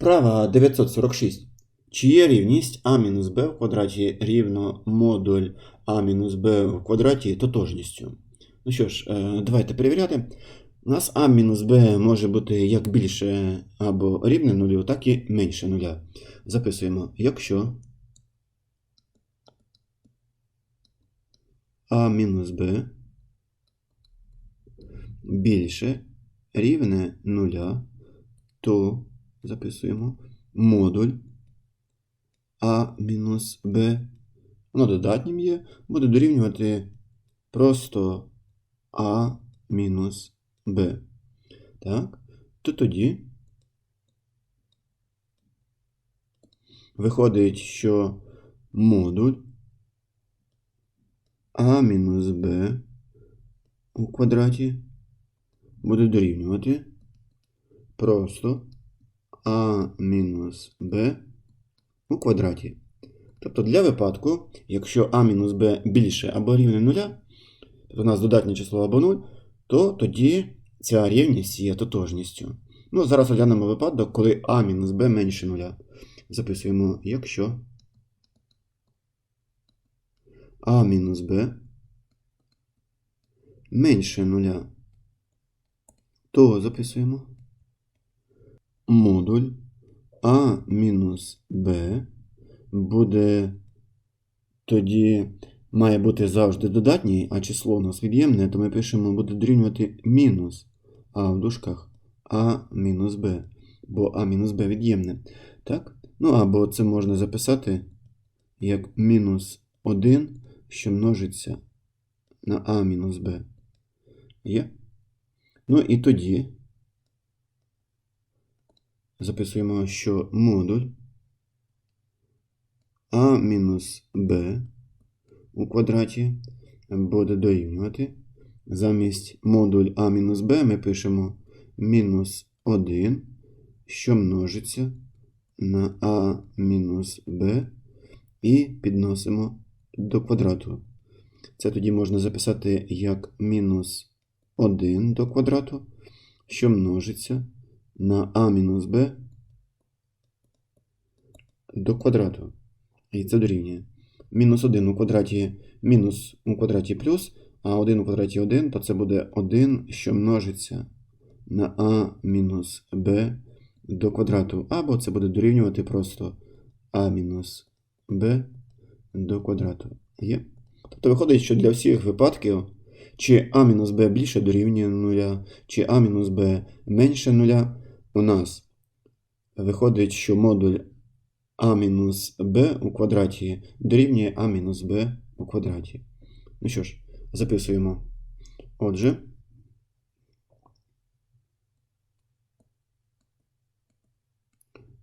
Вправа 946. Чи рівність а мінус b в квадраті рівно модуль а мінус b в квадраті тотожністю? Ну що ж, е, давайте перевіряти. У нас а мінус b може бути як більше або рівне нулю, так і менше нуля. Записуємо, якщо а мінус b більше рівне нуля, то записуємо. Модуль а мінус b, воно додатнім є, буде дорівнювати просто а мінус b. Так, то тоді виходить, що модуль а мінус b у квадраті буде дорівнювати просто а мінус b у квадраті. Тобто для випадку, якщо а мінус b більше або рівне нуля, тобто у нас додатнє число або 0, то тоді ця рівність є тотожністю. Ну, зараз оглянемо випадок, коли а мінус b менше нуля. Записуємо, якщо а мінус b менше нуля, то записуємо модуль а мінус b буде тоді має бути завжди додатній, а число у нас від'ємне, то ми пишемо, буде дорівнювати мінус а в дужках а мінус b, бо а мінус b від'ємне. Так? Ну або це можна записати як мінус 1, що множиться на а мінус b. Є? Ну і тоді записуємо, що модуль а мінус b у квадраті буде дорівнювати. Замість модуль а мінус b ми пишемо мінус 1, що множиться на а мінус b і підносимо до квадрату. Це тоді можна записати як мінус 1 до квадрату, що множиться на а мінус b до квадрату. І це дорівнює. Мінус 1 у квадраті мінус у квадраті плюс, а 1 у квадраті 1, то це буде 1, що множиться на а мінус b до квадрату. Або це буде дорівнювати просто а мінус b до квадрату. Є? Тобто виходить, що для всіх випадків, чи а мінус b більше дорівнює 0, чи а мінус b менше 0, у нас виходить, що модуль а мінус b у квадраті дорівнює а мінус b у квадраті. Ну що ж, записуємо. Отже,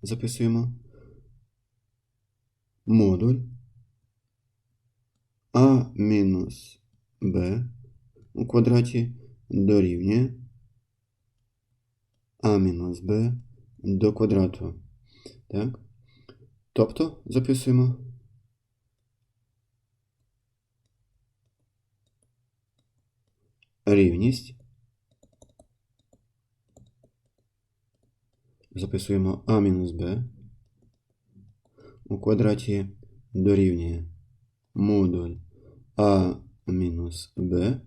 записуємо модуль а мінус b у квадраті дорівнює а мінус b до квадрату. Так? Тобто записуємо рівність. Записуємо а мінус b у квадраті дорівнює модуль а мінус b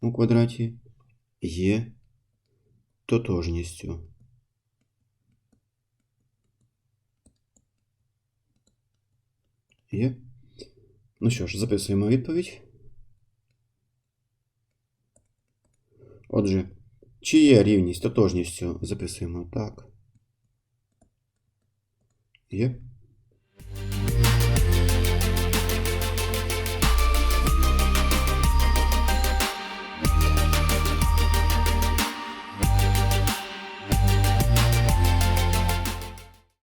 у квадраті є тотожністю. Є. Ну що ж, записуємо відповідь. Отже, чи є рівність тотожністю? Записуємо так. Є.